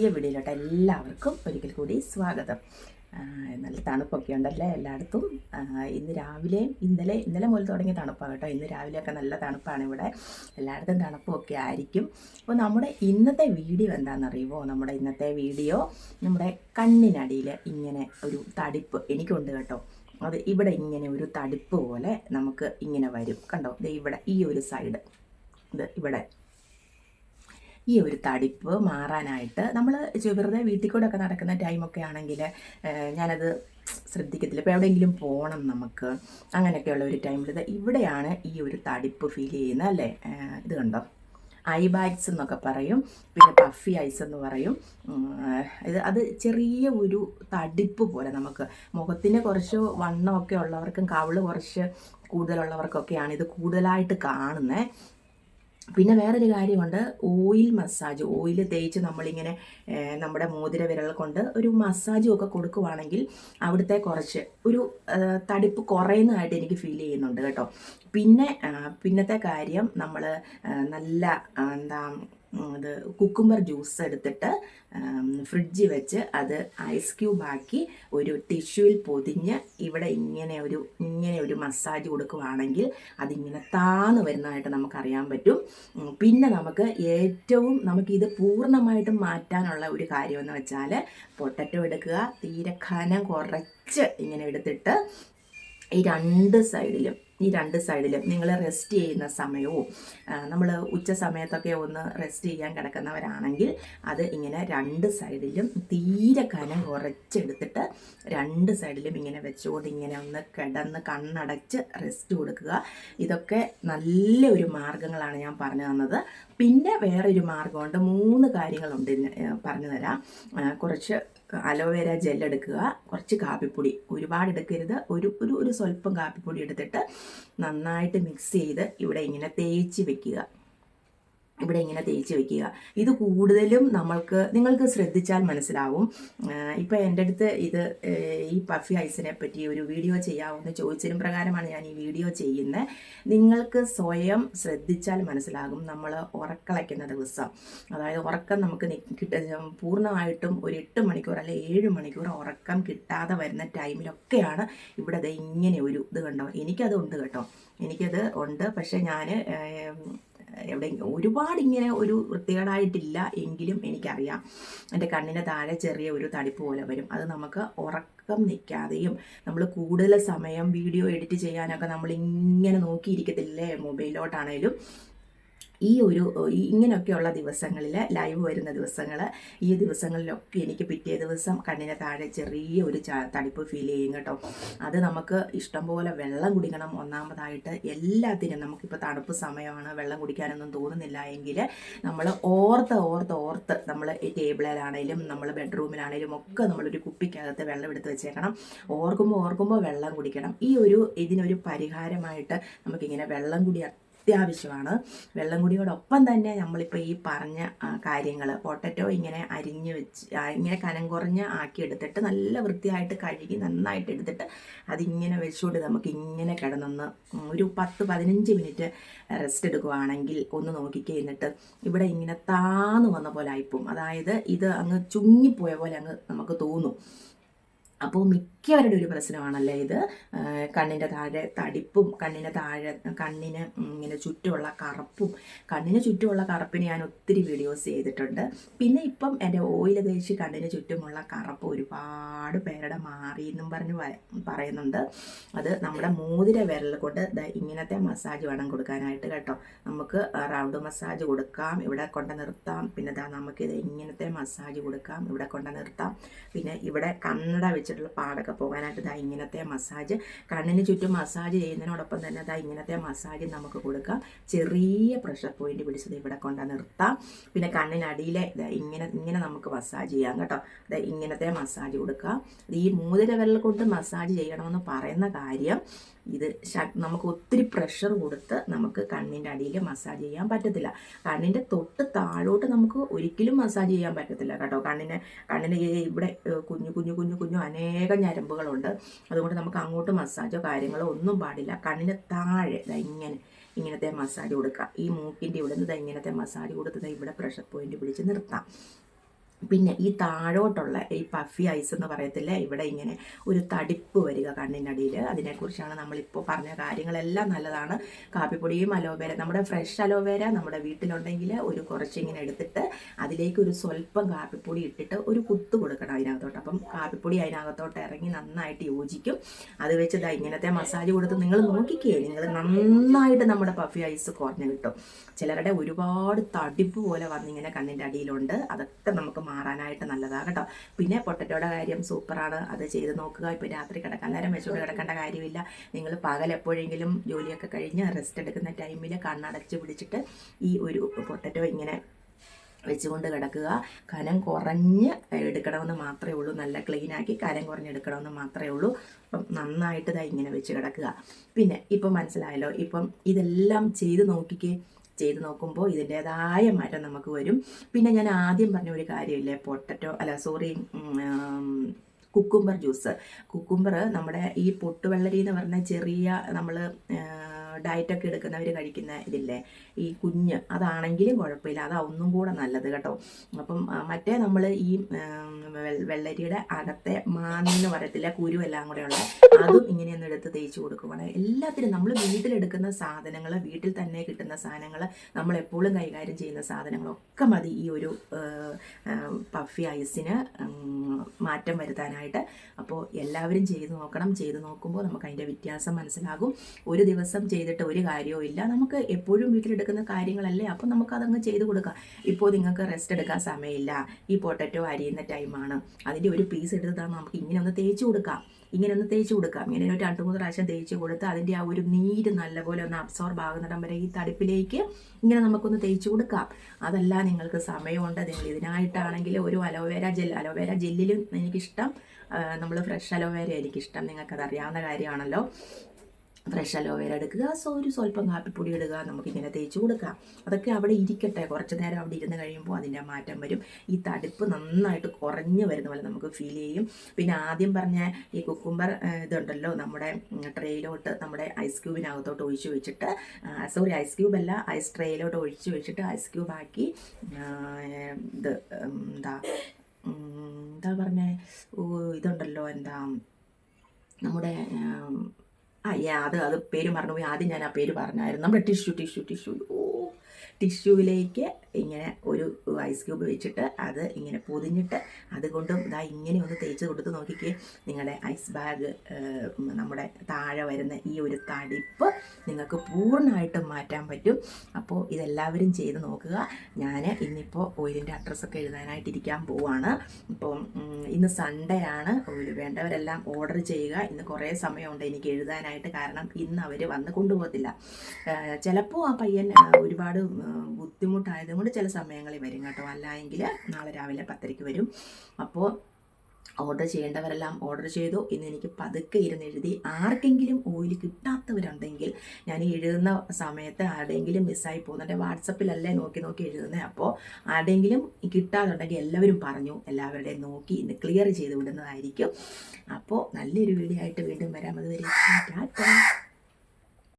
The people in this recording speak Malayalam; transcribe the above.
ഈ വീഡിയോയിലോട്ട് എല്ലാവർക്കും ഒരിക്കൽ കൂടി സ്വാഗതം. നല്ല തണുപ്പൊക്കെ ഉണ്ടല്ലേ എല്ലായിടത്തും? ഇന്ന് രാവിലെ ഇന്നലെ ഇന്നലെ മുതൽ തുടങ്ങിയ തണുപ്പാണ് കേട്ടോ. ഇന്ന് രാവിലെയൊക്കെ നല്ല തണുപ്പാണ് ഇവിടെ. എല്ലായിടത്തും തണുപ്പൊക്കെ ആയിരിക്കും. അപ്പോൾ നമ്മുടെ ഇന്നത്തെ വീഡിയോ എന്താണെന്നറിയുമോ? നമ്മുടെ ഇന്നത്തെ വീഡിയോ നമ്മുടെ കണ്ണിനടിയിൽ ഇങ്ങനെ ഒരു തടിപ്പ് എനിക്കുണ്ട് കേട്ടോ. അത് ഇവിടെ ഇങ്ങനെ ഒരു തടിപ്പ് പോലെ നമുക്ക് ഇങ്ങനെ വരും. കണ്ടോ? ദേ ഇവിടെ ഈ ഒരു സൈഡ്. ഇത് ഇവിടെ ഈ ഒരു തടിപ്പ് മാറാനായിട്ട് നമ്മൾ വെറുതെ വീട്ടിൽ കൂടെ ഒക്കെ നടക്കുന്ന ടൈമൊക്കെ ആണെങ്കിൽ ഞാനത് ശ്രദ്ധിക്കത്തില്ല. ഇപ്പോൾ എവിടെയെങ്കിലും പോകണം നമുക്ക്. അങ്ങനെയൊക്കെയുള്ള ഒരു ടൈമിൽ ഇവിടെയാണ് ഈ ഒരു തടിപ്പ് ഫീൽ ചെയ്യുന്നത് അല്ലേ? ഇത് കണ്ടോ? ഐ ബാഗ്സ് എന്നൊക്കെ പറയും. പിന്നെ പഫി ഐസ് എന്ന് പറയും. ഇത് അത് ചെറിയ ഒരു തടിപ്പ് പോലെ നമുക്ക്. മുഖത്തിന് കുറച്ച് വണ്ണമൊക്കെ ഉള്ളവർക്കും കവിൾ കുറച്ച് കൂടുതലുള്ളവർക്കൊക്കെയാണ് ഇത് കൂടുതലായിട്ട് കാണുന്നത് പിന്നെ വേറൊരു കാര്യമുണ്ട് ഓയിൽ മസാജ്. ഓയിൽ തേച്ച് നമ്മളിങ്ങനെ നമ്മുടെ മോതിര വിരൽ കൊണ്ട് ഒരു മസാജും ഒക്കെ കൊടുക്കുവാണെങ്കിൽ അവിടുത്തെ കുറച്ച് ഒരു തടിപ്പ് കുറയുന്നതായിട്ട് എനിക്ക് ഫീൽ ചെയ്യുന്നുണ്ട് കേട്ടോ. പിന്നെ പിന്നത്തെ കാര്യം നമ്മൾ നല്ല എന്താ ഇത് കുക്കുംബർ ജ്യൂസ് എടുത്തിട്ട് ഫ്രിഡ്ജിൽ വെച്ച് അത് ഐസ് ക്യൂബ് ആക്കി ഒരു ടിഷ്യൂവിൽ പൊതിഞ്ഞ് ഇവിടെ ഇങ്ങനെ ഒരു ഇങ്ങനെ ഒരു മസാജ് കൊടുക്കുവാണെങ്കിൽ അതിങ്ങനെ താന്ന് വരുന്നതായിട്ട് നമുക്കറിയാൻ പറ്റും. പിന്നെ നമുക്ക് ഏറ്റവും നമുക്കിത് പൂർണമായിട്ടും മാറ്റാനുള്ള ഒരു കാര്യമെന്ന് വെച്ചാൽ പൊട്ടറ്റോ എടുക്കുക തീരെ കനം കുറച്ച് ഇങ്ങനെ എടുത്തിട്ട് ഈ രണ്ട് സൈഡിലും ഈ രണ്ട് സൈഡിലും നിങ്ങൾ റെസ്റ്റ് ചെയ്യുന്ന സമയവും നമ്മൾ ഉച്ച സമയത്തൊക്കെ ഒന്ന് റെസ്റ്റ് ചെയ്യാൻ കിടക്കുന്നവരാണെങ്കിൽ അത് ഇങ്ങനെ രണ്ട് സൈഡിലും തീരെ കനം കുറച്ചെടുത്തിട്ട് രണ്ട് സൈഡിലും ഇങ്ങനെ വെച്ചുകൊണ്ട് ഇങ്ങനെ ഒന്ന് കിടന്ന് കണ്ണടച്ച് റെസ്റ്റ് കൊടുക്കുക. ഇതൊക്കെ നല്ല ഒരു മാർഗങ്ങളാണ് ഞാൻ പറഞ്ഞു തന്നത്. പിന്നെ വേറൊരു മാർഗമുണ്ട്. മൂന്ന് കാര്യങ്ങളുണ്ട് പറഞ്ഞു തരാം. കുറച്ച് അലോവേര ജെൽ എടുക്കുക. കുറച്ച് കാപ്പിപ്പൊടി. ഒരുപാട് എടുക്കരുത്. ഒരു ഒരു ഒരു സ്വല്പം കാപ്പിപ്പൊടി എടുത്തിട്ട് നന്നായിട്ട് മിക്സ് ചെയ്ത് ഇവിടെ ഇങ്ങനെ തേച്ച് വെക്കുക. ഇവിടെ ഇങ്ങനെ തേച്ച് വെക്കുക. ഇത് കൂടുതലും നമ്മൾക്ക് നിങ്ങൾക്ക് ശ്രദ്ധിച്ചാൽ മനസ്സിലാവും. ഇപ്പോൾ എന്റെ അടുത്ത് ഇത് ഈ പഫി ഐസിനെ പറ്റി ഒരു വീഡിയോ ചെയ്യാവുന്ന ചോദിച്ചതിനും പ്രകാരമാണ് ഞാൻ ഈ വീഡിയോ ചെയ്യുന്നത്. നിങ്ങൾക്ക് സ്വയം ശ്രദ്ധിച്ചാൽ മനസ്സിലാകും നമ്മൾ ഉറക്കളയ്ക്കുന്ന ദിവസം. അതായത് ഉറക്കം നമുക്ക് കിട്ട പൂർണമായിട്ടും ഒരു എട്ട് മണിക്കൂർ അല്ലെ ഏഴ് മണിക്കൂർ ഉറക്കം കിട്ടാതെ വരുന്ന ടൈമിലൊക്കെയാണ് ഇവിടെ ഇങ്ങനെ ഒരു ഇത് കണ്ടോ? എനിക്കത് ഉണ്ട് കേട്ടോ. എനിക്കത് ഉണ്ട്. പക്ഷേ ഞാൻ എവിടെ ഒരുപാട് ഇങ്ങനെ ഒരു വൃത്തികേടായിട്ടില്ല എങ്കിലും എനിക്കറിയാം. എന്റെ കണ്ണിന് താഴെ ചെറിയ ഒരു തടിപ്പ് പോലെ വരും. അത് നമുക്ക് ഉറക്കം നിൽക്കാതെയും നമ്മൾ കൂടുതൽ സമയം വീഡിയോ എഡിറ്റ് ചെയ്യാനൊക്കെ നമ്മൾ ഇങ്ങനെ നോക്കിയിരിക്കത്തില്ലേ മൊബൈലിലോട്ടാണേലും. ഈ ഒരു ഇങ്ങനെയൊക്കെയുള്ള ദിവസങ്ങളിൽ ലൈവ് വരുന്ന ദിവസങ്ങൾ ഈ ദിവസങ്ങളിലൊക്കെ എനിക്ക് പിറ്റേ ദിവസം കണ്ണിന് താഴെ ചെറിയ ഒരു തടിപ്പ് ഫീൽ ചെയ്യും കേട്ടോ. അത് നമുക്ക് ഇഷ്ടംപോലെ വെള്ളം കുടിക്കണം ഒന്നാമതായിട്ട്. എല്ലാത്തിനും നമുക്കിപ്പോൾ തണുപ്പ് സമയമാണ് വെള്ളം കുടിക്കാനൊന്നും തോന്നുന്നില്ല എങ്കിൽ നമ്മൾ ഓർത്ത് ഓർത്ത് ഓർത്ത് നമ്മൾ ടേബിളിലാണേലും നമ്മൾ ബെഡ്റൂമിലാണേലും ഒക്കെ നമ്മളൊരു കുപ്പിക്കകത്ത് വെള്ളം എടുത്ത് വെച്ചേക്കണം. ഓർക്കുമ്പോൾ ഓർക്കുമ്പോൾ വെള്ളം കുടിക്കണം. ഈ ഒരു ഇതിനൊരു പരിഹാരമായിട്ട് നമുക്കിങ്ങനെ വെള്ളം കുടി അത്യാവശ്യമാണ്. വെള്ളം കുടിയോടൊപ്പം തന്നെ നമ്മളിപ്പോൾ ഈ പറഞ്ഞ കാര്യങ്ങൾ പൊട്ടറ്റോ ഇങ്ങനെ അരിഞ്ഞ് വെച്ച് ഇങ്ങനെ കനം കുറഞ്ഞ് ആക്കി എടുത്തിട്ട് നല്ല വൃത്തിയായിട്ട് കഴുകി നന്നായിട്ട് എടുത്തിട്ട് അതിങ്ങനെ വെച്ചുകൊണ്ട് നമുക്ക് ഇങ്ങനെ കിടന്നൊന്ന് ഒരു പത്ത് പതിനഞ്ച് മിനിറ്റ് റെസ്റ്റ് എടുക്കുവാണെങ്കിൽ ഒന്ന് നോക്കിക്കേ എന്നിട്ട് ഇവിടെ ഇങ്ങനെ താന്ന് വന്ന പോലെ ആയിപ്പോവും. അതായത് ഇത് അങ്ങ് ചുങ്ങിപ്പോയ പോലെ അങ്ങ് നമുക്ക് തോന്നും. അപ്പോൾ മിക്കവരുടെ ഒരു പ്രശ്നമാണല്ലേ ഇത്? കണ്ണിന്റെ താഴെ തടിപ്പും കണ്ണിന്റെ താഴെ കണ്ണിന് ഇങ്ങനെ ചുറ്റുമുള്ള കറുപ്പും കണ്ണിന് ചുറ്റുമുള്ള കറുപ്പിന് ഞാൻ ഒത്തിരി വീഡിയോസ് ചെയ്തിട്ടുണ്ട്. പിന്നെ ഇപ്പം എന്റെ ഓയിൽ തേച്ച് കണ്ണിന് ചുറ്റുമുള്ള കറുപ്പ് ഒരുപാട് പേരുടെ മാറി എന്നും പറഞ്ഞ് പറയുന്നുണ്ട്. അത് നമ്മുടെ മോതിര വിരൽ കൊണ്ട് ഇങ്ങനത്തെ മസാജ് വേണം കൊടുക്കാനായിട്ട് കേട്ടോ. നമുക്ക് റൗണ്ട് മസാജ് കൊടുക്കാം ഇവിടെ കൊണ്ട് നിർത്താം. പിന്നെ നമുക്കിത് ഇങ്ങനത്തെ മസാജ് കൊടുക്കാം ഇവിടെ കൊണ്ട് നിർത്താം. പിന്നെ ഇവിടെ കണ്ണട വെച്ചിട്ടുള്ള പാടൊക്കെ പോകാനായിട്ട് ദാ ഇങ്ങനത്തെ മസാജ്. കണ്ണിന് ചുറ്റും മസാജ് ചെയ്യുന്നതിനോടൊപ്പം തന്നെ ദാ ഇങ്ങനത്തെ മസാജ് നമുക്ക് കൊടുക്കാം. ചെറിയ പ്രഷർ പോയിന്റ് പിടിച്ചത് ഇവിടെ കൊണ്ട് നിർത്താം. പിന്നെ കണ്ണിനടിയിലെ ഇതാ ഇങ്ങനെ ഇങ്ങനെ നമുക്ക് മസാജ് ചെയ്യാം കേട്ടോ. ദാ ഇങ്ങനത്തെ മസാജ് കൊടുക്കാം. ഈ മൂതിര വിരൽ കൊണ്ട് മസാജ് ചെയ്യണമെന്ന് പറയുന്ന കാര്യം ഇത് നമുക്ക് ഒത്തിരി പ്രഷർ കൊടുത്ത് നമുക്ക് കണ്ണിന്റെ അടിയിൽ മസാജ് ചെയ്യാൻ പറ്റത്തില്ല. കണ്ണിന്റെ തൊട്ട് താഴോട്ട് നമുക്ക് ഒരിക്കലും മസാജ് ചെയ്യാൻ പറ്റത്തില്ല കേട്ടോ. കണ്ണിനെ കണ്ണിന് ഇവിടെ കുഞ്ഞു കുഞ്ഞു കുഞ്ഞു കുഞ്ഞു കുഞ്ഞു അനേകം ഞരമ്പുകളുണ്ട്. അതുകൊണ്ട് നമുക്ക് അങ്ങോട്ട് മസാജോ കാര്യങ്ങളോ ഒന്നും പാടില്ല. കണ്ണിന് താഴെ ഇങ്ങനെ ഇങ്ങനത്തെ മസാജ് കൊടുക്കാം ഈ മൂക്കിന്റെ ഇവിടെ നിന്ന് ഇങ്ങനത്തെ മസാജ് കൊടുത്തത് ഇവിടെ പ്രഷർ പോയിന്റ് പിടിച്ച് നിർത്താം. പിന്നെ ഈ താഴോട്ടുള്ള ഈ പഫി ഐസ് എന്ന് പറയത്തില്ല ഇവിടെ ഇങ്ങനെ ഒരു തടിപ്പ് വരിക കണ്ണിന്റെ അടിയിൽ അതിനെക്കുറിച്ചാണ് നമ്മളിപ്പോൾ പറഞ്ഞ കാര്യങ്ങളെല്ലാം നല്ലതാണ്. കാപ്പിപ്പൊടിയും അലോവേര നമ്മുടെ ഫ്രഷ് അലോവേര നമ്മുടെ വീട്ടിലുണ്ടെങ്കിൽ ഒരു കുറച്ചിങ്ങനെ എടുത്തിട്ട് അതിലേക്ക് ഒരു സ്വല്പം കാപ്പിപ്പൊടി ഇട്ടിട്ട് ഒരു കുത്ത് കൊടുക്കണം അതിനകത്തോട്ട്. അപ്പം കാപ്പിപ്പൊടി അതിനകത്തോട്ട് ഇറങ്ങി നന്നായിട്ട് യോജിക്കും. അത് വെച്ച് ഇതാ ഇങ്ങനത്തെ മസാജ് കൊടുത്ത് നിങ്ങൾ നോക്കിക്കേ നിങ്ങൾ നന്നായിട്ട് നമ്മുടെ പഫി ഐസ് കുറഞ്ഞു കിട്ടും. ചിലരുടെ ഒരുപാട് തടിപ്പ് പോലെ വന്നിങ്ങനെ കണ്ണിന്റെ അടിയിലുണ്ട്. അതൊക്കെ നമുക്ക് മാറാനായിട്ട് നല്ലതാണ് കേട്ടോ. പിന്നെ പൊട്ടറ്റോയുടെ കാര്യം സൂപ്പറാണ്. അത് ചെയ്ത് നോക്കുക. ഇപ്പോൾ രാത്രി കിടക്കാൻ നേരം വെച്ചുകൊണ്ട് കിടക്കേണ്ട കാര്യമില്ല. നിങ്ങൾ പകൽ എപ്പോഴെങ്കിലും ജോലിയൊക്കെ കഴിഞ്ഞ് റെസ്റ്റ് എടുക്കുന്ന ടൈമിൽ കണ്ണടച്ച് പിടിച്ചിട്ട് ഈ ഒരു പൊട്ടറ്റോ ഇങ്ങനെ വെച്ചുകൊണ്ട് കിടക്കുക. കനം കുറഞ്ഞ് എടുക്കണമെന്ന് മാത്രമേ ഉള്ളൂ. നല്ല ക്ലീനാക്കി കനം കുറഞ്ഞെടുക്കണമെന്ന് മാത്രമേ ഉള്ളൂ. അപ്പം നന്നായിട്ട് ഇതാ ഇങ്ങനെ വെച്ച് കിടക്കുക. പിന്നെ ഇപ്പം മനസ്സിലായല്ലോ. ഇപ്പം ഇതെല്ലാം ചെയ്ത് നോക്കിക്കേ. ചെയ്ത് നോക്കുമ്പോൾ ഇതിന്റേതായ മാറ്റം നമുക്ക് വരും. പിന്നെ ഞാൻ ആദ്യം പറഞ്ഞ ഒരു കാര്യമില്ലേ പൊട്ടറ്റോ അല്ല സോറി കുക്കുംബർ ജ്യൂസ് കുക്കുംബർ നമ്മുടെ ഈ പൊട്ടുവെള്ളരി എന്ന് പറഞ്ഞ ചെറിയ നമ്മൾ ഡയറ്റൊക്കെ എടുക്കുന്നവർ കഴിക്കുന്ന ഇതില്ലേ? ഈ കുഞ്ഞ് അതാണെങ്കിലും കുഴപ്പമില്ല. അതൊന്നും കൂടെ നല്ലത് കേട്ടോ. അപ്പം മറ്റേ നമ്മൾ ഈ വെള്ളരിയുടെ അകത്തെ മാന്നെന്ന് പറയത്തില്ല കുരു എല്ലാം കൂടെയുള്ള അതും ഇങ്ങനെയൊന്നും എടുത്ത് തേച്ച് കൊടുക്കുവാണ്. എല്ലാത്തിനും നമ്മൾ വീട്ടിലെടുക്കുന്ന സാധനങ്ങൾ വീട്ടിൽ തന്നെ കിട്ടുന്ന സാധനങ്ങൾ നമ്മൾ എപ്പോഴും കൈകാര്യം ചെയ്യുന്ന സാധനങ്ങളൊക്കെ മതി. ഈ ഒരു പഫി ഐസിന് മാറ്റം വരുത്താനായിട്ട്. അപ്പോൾ എല്ലാവരും ചെയ്ത് നോക്കണം. ചെയ്ത് നോക്കുമ്പോൾ നമുക്ക് അതിന്റെ വ്യത്യാസം മനസ്സിലാകും. ഒരു ദിവസം ചെയ്തിട്ട് ഒരു കാര്യവും ഇല്ല. നമുക്ക് എപ്പോഴും വീട്ടിലെടുക്കുന്ന കാര്യങ്ങളല്ലേ അപ്പം നമുക്ക് അതങ്ങ് ചെയ്ത് കൊടുക്കാം. ഇപ്പോൾ നിങ്ങൾക്ക് റെസ്റ്റ് എടുക്കാൻ സമയമില്ല. ഈ പൊട്ടറ്റോ അരിയുന്ന ടൈമാണ് അതിന്റെ ഒരു പീസ് എടുത്തിട്ടാണ് നമുക്ക് ഇങ്ങനെ ഒന്ന് തേച്ച് കൊടുക്കാം. ഇങ്ങനെ ഒന്ന് തേച്ച് കൊടുക്കാം. ഇങ്ങനെ ഒരു രണ്ട് മൂന്ന് പ്രാവശ്യം തേച്ച് കൊടുത്ത് അതിന്റെ ആ ഒരു നീര് നല്ലപോലെ ഒന്ന് അബ്സോർബ് ആകുന്നിടം വരെ ഈ തടുപ്പിലേക്ക് ഇങ്ങനെ നമുക്കൊന്ന് തേച്ച് കൊടുക്കാം. അതല്ല നിങ്ങൾക്ക് സമയമുണ്ട്. നിങ്ങൾ ഇതിനായിട്ടാണെങ്കിൽ ഒരു അലോവേര ജെൽ അലോവേര ജെല്ലിലും എനിക്കിഷ്ടം. നമ്മൾ ഫ്രഷ് അലോവേര എനിക്കിഷ്ടം നിങ്ങൾക്കത് അറിയാവുന്ന കാര്യമാണല്ലോ. ഫ്രഷ് അലോവേര എടുക്കുക. സോ ഒരു സ്വല്പം കാപ്പിപ്പൊടി ഇടുക. നമുക്കിങ്ങനെ തേച്ച് കൊടുക്കാം. അതൊക്കെ അവിടെ ഇരിക്കട്ടെ. കുറച്ച് നേരം അവിടെ ഇരുന്ന് കഴിയുമ്പോൾ അതിന്റെ മാറ്റം വരും. ഈ തടുപ്പ് നന്നായിട്ട് കുറഞ്ഞു വരുന്ന പോലെ നമുക്ക് ഫീൽ ചെയ്യും. പിന്നെ ആദ്യം പറഞ്ഞ ഈ കുക്കുംബർ ഇതുണ്ടല്ലോ. നമ്മുടെ ട്രേയിലോട്ട് നമ്മുടെ ഐസ് ക്യൂബിനകത്തോട്ട് ഒഴിച്ച് വെച്ചിട്ട് സോറി ഐസ് ക്യൂബ് അല്ല ഐസ് ട്രേയിലോട്ട് ഒഴിച്ച് വെച്ചിട്ട് ഐസ് ക്യൂബ് ആക്കി ഇത് എന്താ എന്താ പറഞ്ഞേ? ഇതുണ്ടല്ലോ. എന്താ നമ്മുടെ ഉം, ആ യാ അത് അത് പേര് മറന്നുപോയി. ആദ്യം ഞാൻ ആ പേര് പറഞ്ഞായിരുന്നു. നമ്മുടെ ടിഷ്യൂ ടിഷ്യൂ ടിഷ്യൂ. ഓ ടിഷ്യൂവിലേക്ക് ഇങ്ങനെ ഒരു ഐസ് ക്യൂബ് വെച്ചിട്ട് അത് ഇങ്ങനെ പൊതിഞ്ഞിട്ട് അതുകൊണ്ടും ഇതാ ഇങ്ങനെ ഒന്ന് തേച്ച് കൊടുത്ത് നോക്കിക്കേ. നിങ്ങളുടെ ഐസ് ബാഗ് നമ്മുടെ താഴെ വരുന്ന ഈ ഒരു തടിപ്പ് നിങ്ങൾക്ക് പൂർണമായിട്ടും മാറ്റാൻ പറ്റും. അപ്പോൾ ഇതെല്ലാവരും ചെയ്ത് നോക്കുക. ഞാൻ ഇന്നിപ്പോൾ ഓയിലിന്റെ അഡ്രസ്സൊക്കെ എഴുതാനായിട്ടിരിക്കാൻ പോവാണ്. ഇപ്പം ഉം, ഇന്ന് സൺഡേ ആണ്. ഓയിൽ വേണ്ടവരെല്ലാം ഓർഡർ ചെയ്യുക. ഇന്ന് കുറേ സമയമുണ്ട് എനിക്ക് എഴുതാനായിട്ട്. കാരണം ഇന്ന് അവർ വന്ന് കൊണ്ടുപോകത്തില്ല. ചിലപ്പോൾ ആ പയ്യൻ ഒരുപാട് ബുദ്ധിമുട്ടായതുകൊണ്ട് ചില സമയങ്ങളിൽ വരും കേട്ടോ. അല്ലായെങ്കിൽ നാളെ രാവിലെ പത്തരയ്ക്ക് വരും. അപ്പോൾ ഓർഡർ ചെയ്യേണ്ടവരെല്ലാം ഓർഡർ ചെയ്തു. ഇന്ന് എനിക്ക് പതുക്കെ ഇരുന്ന് എഴുതി. ആർക്കെങ്കിലും ഓയിൽ കിട്ടാത്തവരുണ്ടെങ്കിൽ ഞാൻ എഴുതുന്ന സമയത്ത് ആരുടെയെങ്കിലും മിസ്സായി പോകുന്നുണ്ട് വാട്സപ്പിലല്ലേ നോക്കി നോക്കി എഴുതുന്നത് അപ്പോൾ ആരുടെയെങ്കിലും കിട്ടാതുണ്ടെങ്കിൽ എല്ലാവരും പറഞ്ഞു. എല്ലാവരുടെയും നോക്കി ഇന്ന് ക്ലിയർ ചെയ്ത് വിടുന്നതായിരിക്കും. അപ്പോൾ നല്ലൊരു വീഡിയോ ആയിട്ട് വീണ്ടും വരാം. അതുവരെ